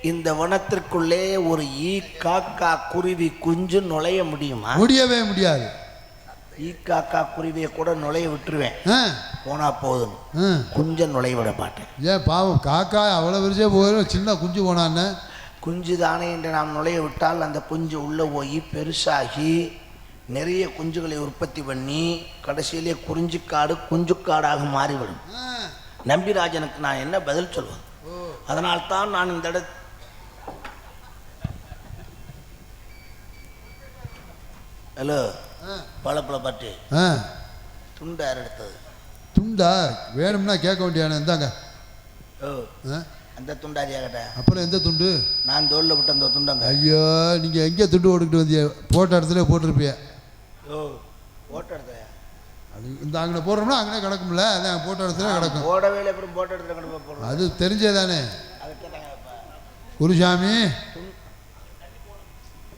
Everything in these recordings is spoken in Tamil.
இந்த வனத்திற்குள்ளே ஒரு ஈ காக்கா குருவி குஞ்சு நுழைய முடியுமா? முடியவே முடியாது. ஈ காக்கா குருவியை கூட நுழைய விட்டுருவேன். போனா போதும். குஞ்ச நுழைய விட மாட்டேன். ஏன் பாவம் காக்கா அவ்வளோ விரிச்சே போயிடும் சின்ன குஞ்சு போனான்னு குஞ்சு தானே என்று நாம் நுழைய விட்டால் அந்த குஞ்சு உள்ளே போய் பெருசாகி நிறைய குஞ்சுகளை உற்பத்தி பண்ணி கடைசியிலே குறிஞ்சிக்காடு குஞ்சுக்காடாக மாறிவிடும். நம்பிராஜனுக்கு நான் என்ன பதில் சொல்வது? அதனால்தான் நான் இந்த இட ஹலோ பழப்பழ பட்டு. ஆ. துண்டு யார் எடுத்தது? துண்டா? வேணும்னா கேட்க வேண்டியானே இந்தாங்க. ஓ. ஆ, அந்த துண்டாரியா கேட்ட அப்புறம் எந்த துண்டு? நான் தோல்ல விட்ட அந்த துண்டங்க. ஐயோ நீங்கள் எங்கே துண்டு போட்டுக்கிட்டு வந்தீங்க? போட்ட இடத்துல போட்டிருப்பிய. ஓ ஓட்ட எடுத்தையா அது இந்த அங்கே போடுறோம்னா அங்கே கிடக்கும்ல அதான் போட்ட இடத்துல கிடக்கும். போட வேலை அப்புறம் போட்ட எடுத்து கொண்டு போய் போடுறோம் அது தெரிஞ்சே தானே. அதை கேட்டாங்க இப்ப. குருசாமி.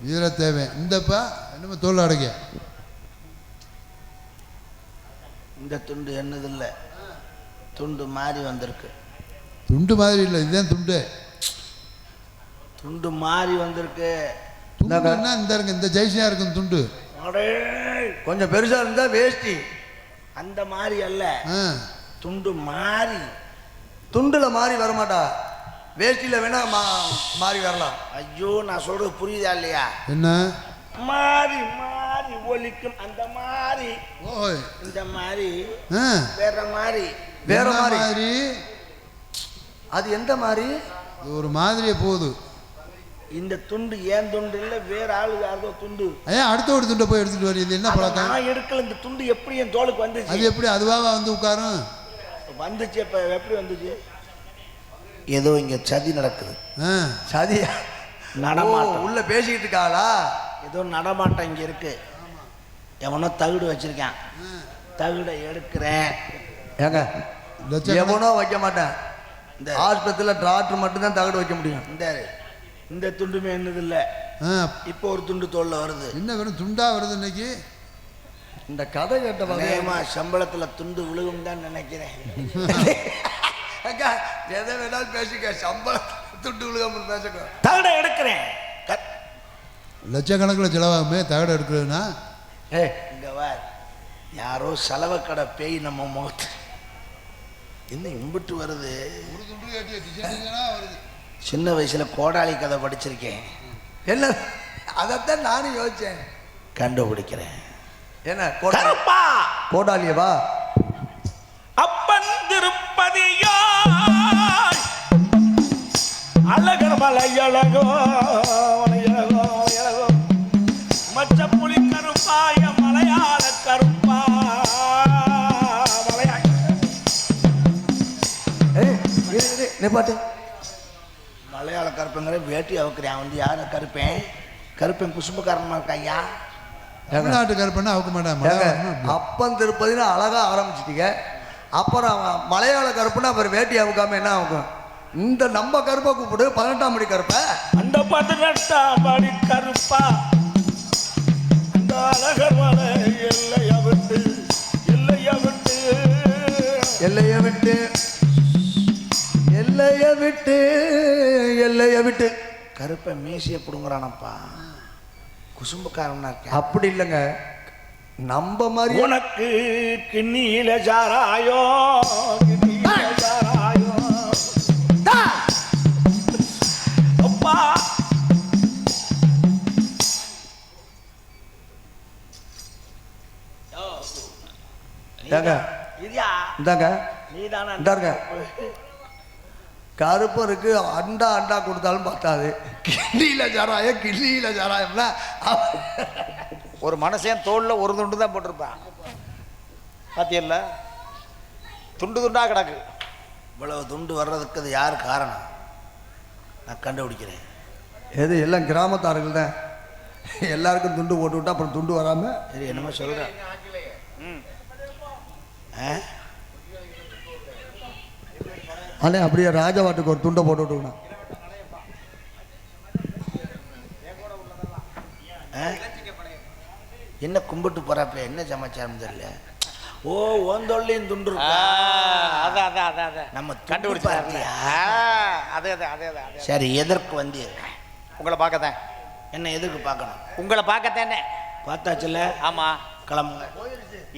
வீரத்தேவை இந்தப்பா என்னமோ தோல் அடைக்க இந்த துண்டு என்னது இல்லை துண்டு மாறி வந்திருக்கு. துண்டு மாதிரி இல்லை இதுதான் துண்டு. துண்டு மாறி வந்திருக்கு. துண்டுன்னா இந்த இருக்கு இந்த ஜெய்சியா இருக்கும் துண்டு. கொஞ்சம் பெருசா இருந்தா வேஷ்டி. அந்த மாதிரி அல்ல. ஆ. துண்டு மாறி. துண்டுல மாறி வரமாட்டா. வேஷ்டியில வேணா மா- மாறி வரலாம். ஐயோ நான் சொல்றது புரியுதா இல்லையா? என்ன? மாறி மாறி ஒலிக்கும் அந்த மாதிரி இந்த மாதிரி ஆ. வேற மாதிரி வேற மாதிரி. அது எந்த மாதிரி ஒரு மாதிரியே போகுது. இந்த துண்டு ஏன் துண்டு இல்லை? வேற ஆளு யாரதோ துண்டு. ஏன் அடுத்த ஒரு துண்டை போய் எடுத்துட்டு வரீங்க இது என்ன அதை பழக்கம்? நான் எடுக்கல. இந்த துண்டு எப்படி என் தோலுக்கு அது வந்துச்சு எப்படி அதுவாக வந்து உட்காரும்? வந்துச்சு இப்ப. எப்படி வந்துச்சு? ஏதோ இங்க சதி நடக்குது. ஆ. சதியா நடமாட்டம். ஓ, உள்ள பேசிக்கிட்டு இருக்காளா? ஏதோ நடமாட்டம் இங்க இருக்கு. எவனோ தகுடு வச்சிருக்கான். தகுடை எடுக்கிறேன். ஏங்க எவனோ வைக்க மாட்டேன். இந்த ஆஸ்பத்திரியில் டாக்டர் மட்டும்தான் தகடு வைக்க முடியும். இந்த இந்த துண்டுமே என்னது இல்லை இப்போ ஒரு துண்டு தோல்ல வருது. என்ன வெறும் துண்டா வருது இன்னைக்கு? இந்த கதை கேட்ட வகையமா சம்பளத்துல துண்டு விழுகும் தான் நினைக்கிறேன். எதை வேணாலும் பேசிக்க. சம்பளம் துட்டு விழுகாம பேசுங்க தகுடை எடுக்கிறேன். லட்சக்கணக்கில் செலவாகுமே தகடு எடுக்கிறதுனா? ஏ இங்க வார். யாரோ செலவக்கடை பேய் நம்ம முகத்து. இன்னும் இம்பிட்டு வருது? சின்ன வயசுல கோடாளி கதை படிச்சிருக்கேன். என்ன? அதைத்தான் நானும் யோசிச்சேன். கண்டுபிடிக்கிறேன். என்ன கோடா கருப்பா! கோடாலியவா அப்பன் திருப்பதியோ அழகர் மலை அழகோ அழகோ அழகோ மச்ச புலி கருப்பாய மலையாள கருப்பா நிப்பாட்டு. மலையாள கருப்பங்கிற வேட்டி அவுக்குறேன். வந்து யார? கருப்பேன். கருப்பேன் குசும்பக்காரமா இருக்காய்யா தமிழ்நாட்டு கருப்பண்ணா அவுக்க மலையாளம்னா அப்பன் திருப்பதினு அழகா ஆரம்பிச்சிட்டீங்க. அப்புறம் மலையாள கருப்புன்னா அப்புறம் வேட்டி அவுக்காம என்ன ஆகும்? இந்த நம்ம கருப்பை கூப்பிடு பதினெட்டாம் மணி கருப்பை. அந்த பதினெட்டாம் படி கருப்பா விட்டு எல்லைய விட்டு. கருப்பை மீசிய பிடுங்குறானப்பா. குசும்பக்காரனா இருக்கேன். அப்படி இல்லைங்க. நம்ம மாதிரி உனக்கு கிண்ணியில சாராயோ கிண்ணியில சாராயோ அப்பா. இதியா இந்தாங்க. நீதானா இந்தாருங்க. கருப்பு இருக்கு அண்டா அண்டா கொடுத்தாலும் பத்தாது. கிள்ளியில சாராயம் கிள்ளியில சாராயம்னா ஒரு மனுஷன் தோல்ல ஒரு துண்டு தான் போட்டிருப்பான். பாத்தியல்ல? துண்டு துண்டா கிடக்கு. இவ்வளவு துண்டு வர்றதுக்கு அது யார் காரணம்? நான் கண்டுபிடிக்கிறேன். எது எல்லாம் கிராமத்தார்கள் தான். எல்லாருக்கும் துண்டு போட்டு விட்டா அப்புறம் துண்டு வராம? சரி என்னமோ சொல்கிறேன் ஆ? அண்ணே அப்படியே ராஜவாட்டுக்கு ஒரு துண்டை போட்டு விட்டுக்கணும்? என்ன கும்பிட்டு போறாப்ல என்ன சமாச்சாரம் தெரியல? ஓ ஓந்தொல்லையும் துண்டு அதான் அதான் அதான் அதான். நம்ம பார்த்தியா? அதே அதே அதே அதே சரி எதற்கு வந்து உங்களை பார்க்கத்தான். என்ன எதற்கு பார்க்கணும்? உங்களை பார்க்கத்தானே. பார்த்தாச்சுல ஆமா. கிளம்புங்க.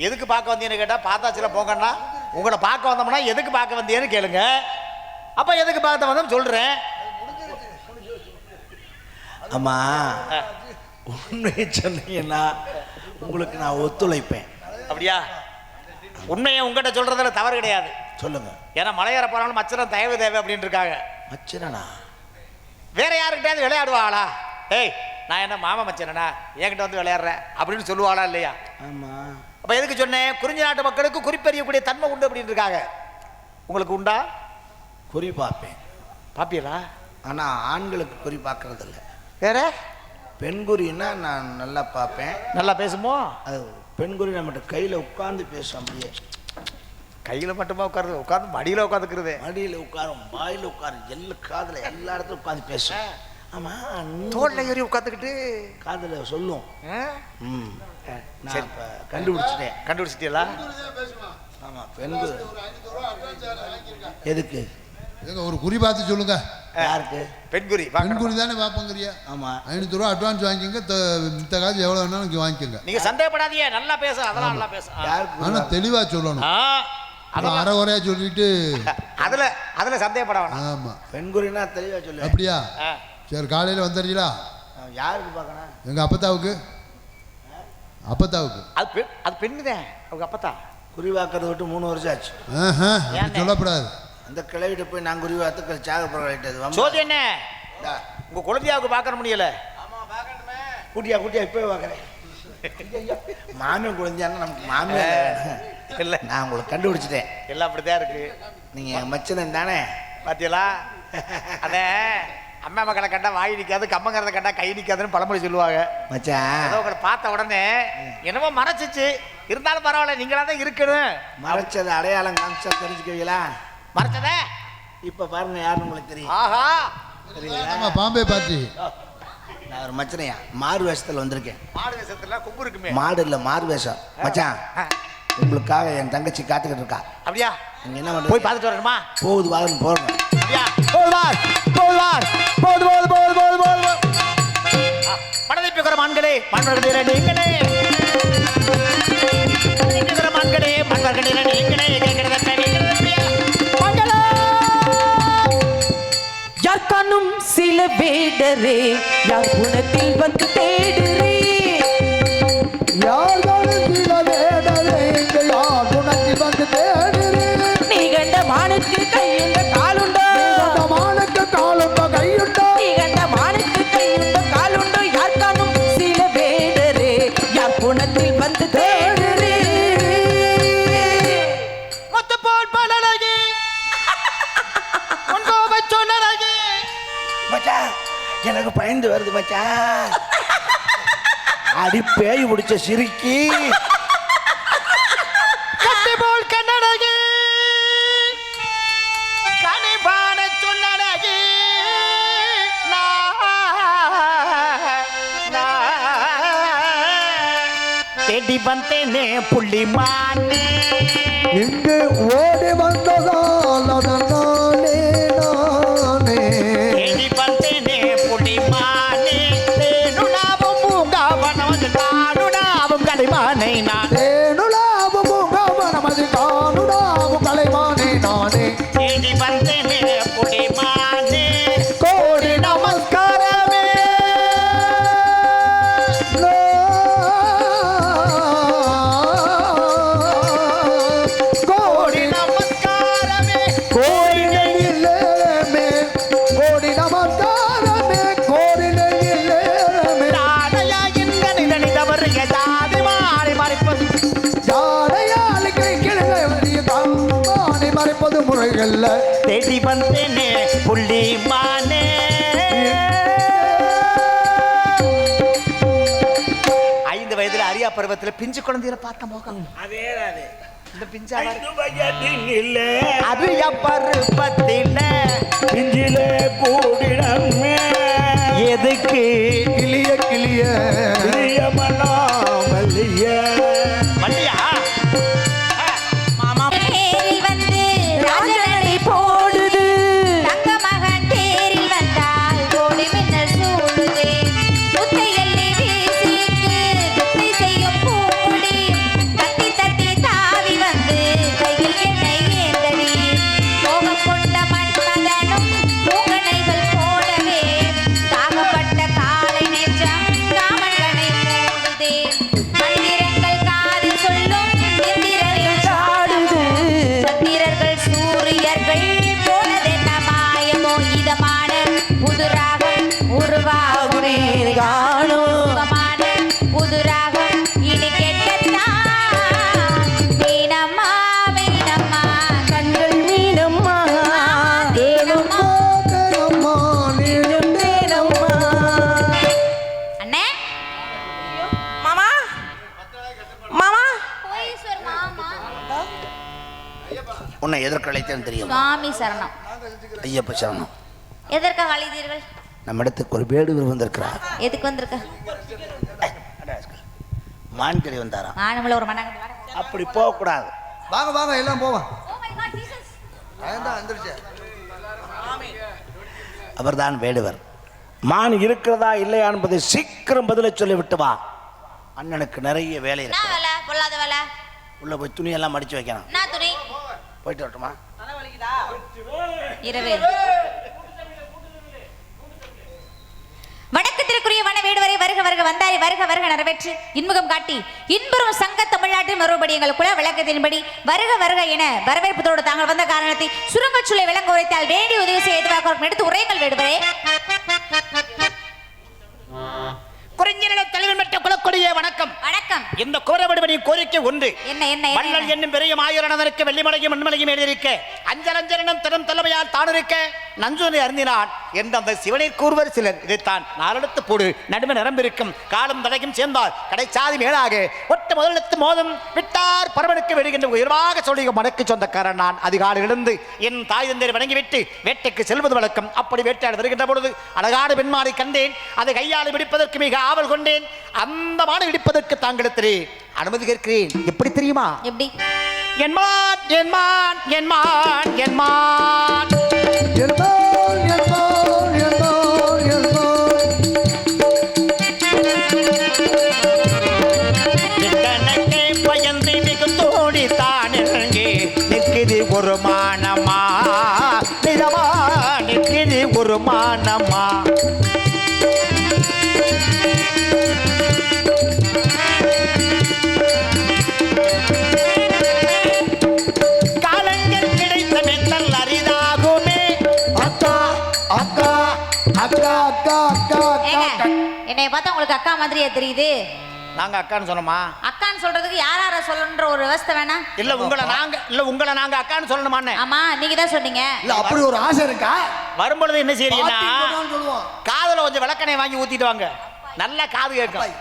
எதுக்கு பார்க்க வந்தீங்கன்னு கேட்டால் பார்த்தாச்சுல போங்கன்னா உங்களை பார்க்க வந்தோம்னா எதுக்கு பார்க்க வந்தீங்கன்னு கேளுங்க. அப்போ எதுக்கு பார்க்க வந்தோம்னு சொல்கிறேன் ஆமா உண்மையை சொன்னீங்கன்னா உங்களுக்கு நான் ஒத்துழைப்பேன். அப்படியா? உண்மையை உங்ககிட்ட சொல்கிறதுல தவறு கிடையாது. சொல்லுங்க. ஏன்னா மலையேற போனாலும் மச்சரம் தேவை தேவை அப்படின்னு இருக்காங்க. மச்சினனா? வேற யாருக்கிட்டையாவது விளையாடுவாளா? ஏய் நான் என்ன மாமா மச்சனனா? என்கிட்ட வந்து விளையாடுறேன் அப்படின்னு சொல்லுவாளா இல்லையா? ஆமா. அப்போ எதுக்கு சொன்னேன்? குறிஞ்சி நாட்டு மக்களுக்கு குறிப்பறியக்கூடிய தன்மை உண்டு அப்படின்னு இருக்காங்க உங்களுக்கு உண்டா? குறி பார்ப்பேன். பாப்பியலா ஆனா ஆண்களுக்கு குறி பார்க்கறது இல்ல வேற? பெண் குறின்னா நான் நல்லா பார்ப்பேன். நல்லா பேசுமோ? அது பெண் குறி நம்மகிட்ட கையில உட்கார்ந்து பேசும் அப்படியே கையில் மட்டுமா உட்காருது உட்காந்து மடியில் உட்காந்துக்கிறது மடியில உட்காரும் வாயில உட்காரும் எல்லா காதுல எல்லா இடத்துல உட்கார்ந்து பேசும். ஆமா நீ தோல்ல ஏறி உட்காந்துக்கிட்டு காதுல சொல்லும். ம். நான். இப்ப கண்டுபிடிச்சிட்டேன். கண்டுபிடிச்சிட்டீங்களா ஆமா குறி எதுக்கு? ஏங்க ஒரு குறி பார்த்து சொல்லுங்க. யாருக்கு? பெண்குறி பெண் குறி தானே பார்ப்போங்கிறியா? ஆமா. ஐநூறுரூவா அட்வான்ஸ் வாங்கிக்கோங்க மித்த காசு எவ்வளோ வேணாலும் இங்கே வாங்கிக்கோங்க. நீங்க சந்தேகப்படாதீங்க நல்லா பேச அதெல்லாம் நல்லா பேச. ஆ. யாருக்கு குறி ஆனால் தெளிவாக சொல்லணும். ஆ, அப்புறம் அரை குறையா சொல்லிட்டு அதுல அதுல சந்தேகப்பட வேணாம். ஆமாம் பெண் குறினா தெளிவா சொல்லு. அப்படியா. சரி காலையில் வந்துடுறீங்களா? யாருக்கு பார்க்கணும்? எங்கள் அப்பத்தாவுக்கு? அப்பத்தாவுக்கு. அது பெண் அது பெண்ணுதான் அவங்க அப்பத்தா. குறி பார்க்கறத விட்டு மூணு வருஷம் ஆச்சு? சொல்லக்கூடாது அந்த கிளவிட்ட போய் நான் குறி பார்த்து சாக போகிட்டது சோதி என்ன உங்க குழந்தையாவுக்கு பார்க்கற முடியல. கூட்டியா கூட்டியா இப்போ பார்க்குறேன். மாமியார் குழந்தையானா நமக்கு மாமியார் இல்ல. நான் உங்களை கண்டுபிடிச்சிட்டேன். எல்லாம் அப்படிதான் இருக்கு. நீங்கள் மச்சனன் தானே? பாத்தீங்களா அதே அம்மா மக்களை கண்டா வாய் நிக்காது கம்மங்கிறத கண்டா கை நிக்காதுன்னு பழமொழி சொல்லுவாங்க. ஏதோ மச்சான் உங்களை பார்த்த உடனே என்னமோ மறைச்சிச்சு. இருந்தாலும் பரவாயில்ல நீங்களா தான் இருக்கணும். மறைச்சது அடையாளம் காமிச்சா தெரிஞ்சுக்குவீங்களா? மறைச்சதே? இப்போ பாருங்க யாருன்னு உங்களுக்கு தெரியும். ஆஹா. ஆமாம் பாம்பே பார்ட்டி நான் ஒரு மச்சனையா மாறு வேஷத்தில் வந்திருக்கேன். மாடு வேஷத்துல கொம்பு இருக்குமே. மாடு இல்லை மாறு வேஷம். மச்சான் உங்களுக்காக என் தங்கச்சி காத்துக்கிட்டு இருக்கா. அப்படியா? நீங்க என்ன போய் பண்ணுறீங்க பார்த்துட்டு வரணுமா? போகுது வாருன்னு போகிறோம் போதுவார் போதுவார் போது போது போது போது போது படதைப்புக்கிற மான்களே மண்வர்களே நீங்களே படதைப்புக்கிற மான்களே நீங்களே சில வேடரே யார் குணத்தில் வந்து எனக்கு பயந்து வருது மச்சான் அடி பேய் பிடிச்ச சிரிக்கி. கட்டி போல் கண்ணடகி கனிபான சொல்லடகி தேடி வந்தேனே புள்ளி மானே. இங்கு ஓடி வந்ததால் முறைகள்ல தேடி வந்தேனே புள்ளி மானே. ஐந்து வயதுல அரியா பருவத்துல பிஞ்சு குழந்தையில பார்த்த முகம். அதே அது இந்த பிஞ்சா இல்லை அது பருவத்தில. பிஞ்சிலே கூடிடமே எதுக்கு? கிளிய கிளிய. அழைத்தேன்னு தெரியும்? சுவாமி சரணம். ஐயப்ப சரணம். எதற்காக அழைத்தீர்கள்? நம்ம இடத்துக்கு ஒரு வேடுவர் வந்திருக்கிறார். எதுக்கு வந்திருக்க? மான்கறி வந்தாரா? மானமுள்ள ஒரு மண்ணாங்க அப்படி போகக்கூடாது. வாங்க வாங்க எல்லாம் போவோம் Oh அவர்தான் வேடுவர். மான் இருக்கிறதா இல்லையா என்பதை சீக்கிரம் பதிலை சொல்லிவிட்டு வா. அண்ணனுக்கு நிறைய வேலை இருக்கு. வேலை? பொல்லாத வேலை? உள்ள போய் துணியெல்லாம் மடிச்சு வைக்கணும். போயிட்டு வரட்டுமா? இரவே. வணக்கத்திற்குரிய வன வருக வருக வந்தாரி வருக வருக நிறைவேற்று. இன்முகம் காட்டி இன்புறும் சங்க தமிழ்நாட்டின் மறுபடி எங்கள் குல விளக்கத்தின்படி வருக வருக என வரவேற்பதோடு தாங்கள் வந்த காரணத்தை சுருங்கச் விளங்க உரைத்தால் வேண்டிய உதவி செய்ய எதுவாக எடுத்து உரைகள் வேடுவரே. இந்த கோரவடுவனின் கோரிக்கை ஒன்று. என்ன என்ன என்ன? என்னும் பெரிய மாயூரனதற்கு வெள்ளிமலையும் மண்மலையும் எழுதியிருக்க. அஞ்சல் அஞ்சலனும் திறம் தலைமையால் தானிருக்க. நஞ்சுனை அறிந்தினான் என்று அந்த சிவனை கூறுவர் சிலர். இதைத்தான் நாளெடுத்து போடு. நடுமை நிரம்பிருக்கும். காலம் தடையும் சேர்ந்தால் கடைச்சாதி மேலாக. ஒட்ட முதலெடுத்து மோதம். விட்டார் பரவனுக்கு வெடுகின்ற உயர்வாக சொல்லிய மனக்கு சொந்தக்காரன் நான். அதிகாலை எழுந்து என் தாய் தந்தையை வணங்கிவிட்டு வேட்டைக்கு செல்வது வழக்கம். அப்படி வேட்டையாட வருகின்ற பொழுது அழகான பெண்மானை கண்டேன். அதை கையால் பிடிப்பதற்கு மிக ஆவல் கொண்டேன். அந்த மானை இடிப்பதற்கு தாங்களிடத்திலே அனுமதி கேட்கிறேன். எப்படி தெரியுமா? எப்படி? என் மான் என் மான். மாதிரியா தெரியுது? நாங்க அக்கான்னு சொன்னோமா? அக்கான்னு சொல்றதுக்கு யார் யார சொல்லணுன்ற ஒரு விவஸ்தை வேணா? இல்ல உங்களை நாங்க இல்ல உங்களை நாங்க அக்கான்னு சொல்லணுமான்னு. ஆமா நீங்க தான் சொன்னீங்க. இல்ல அப்படி ஒரு ஆசை இருக்கா? வரும்பொழுது என்ன செய்றீங்கன்னா காதுல கொஞ்சம் விளக்கணை வாங்கி ஊத்திட்டு வாங்க. நல்லா காது கேட்கும்.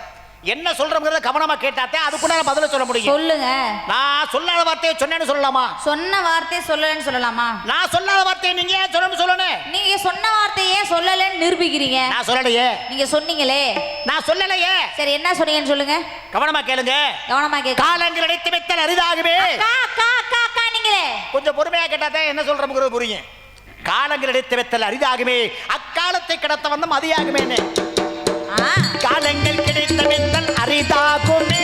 என்ன சொல்றோங்கிறத கவனமா கேட்டாத்தே அதுக்குள்ள பதில சொல்ல முடியும். சொல்லுங்க. நான் சொல்லாத வார்த்தையை சொன்னேன்னு சொல்லலாமா? சொன்ன வார்த்தையை சொல்லலன்னு சொல்லலாமா? நான் சொல்லாத வார்த்தையை நீங்க ஏன் சொல்லணும்னு சொல்லணும் நீங்க சொன்ன வார்த்தையை ஏன் சொல்லலன்னு நிரூபிக்கிறீங்க? நான் சொல்லலையே. நீங்க சொன்னீங்களே. நான் சொல்லலையே. சரி என்ன சொன்னீங்கன்னு சொல்லுங்க. கவனமா கேளுங்க. கவனமா கேட்க காலங்கள் அடைத்து வைத்தல் அரிதாகவே அக்கா அக்கா அக்கா நீங்களே. கொஞ்சம் பொறுமையா கேட்டாதான் என்ன சொல்றோம்ங்கிறது புரியும். காலங்கள் அடைத்து வைத்தல் அரிதாகுமே. அக்காலத்தை கடத்த வந்த மதியாகுமேன்னு. ஆ காலங்கள் கிடைத்த வெத்தல் அரிதாகுமே.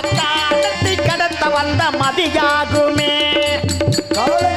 அக்காலத்தை கடத்த வந்த மதியாகுமே. காலங்கள்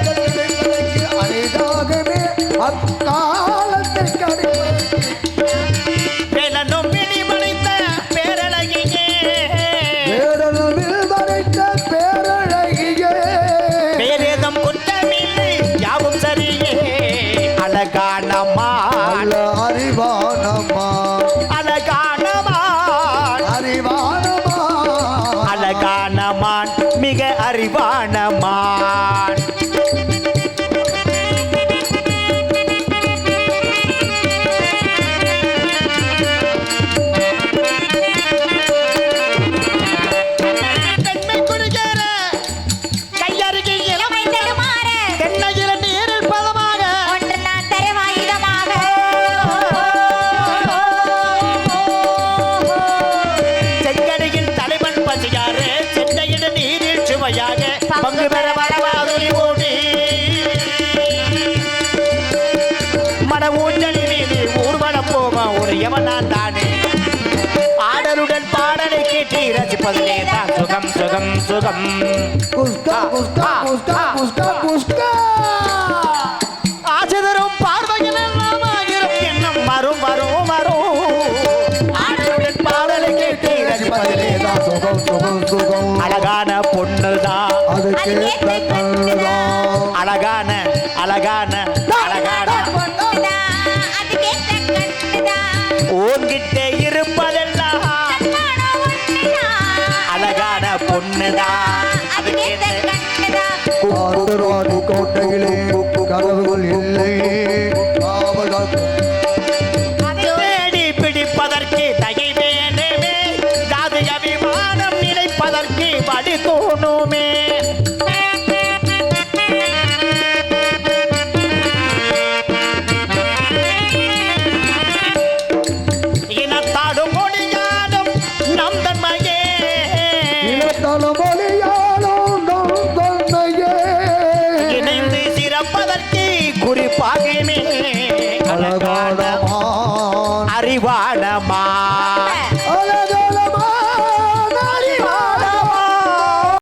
பசியாறு சென்னையிட நீரில் சுவையாக பங்கு பெற வரவாதுரி ஓடி மன ஊஞ்சலி மீது ஊர்வலம் போமா ஒரு எவனான் தானே. ஆடலுடன் பாடலை கேட்டு ரசிப்பதிலே தான் சுகம் சுகம் சுகம். குஸ்கா குஸ்கா குஸ்கா குஸ்கா குஸ்கா அழகான பொண்ணுதான். அது কোনো মেয়ে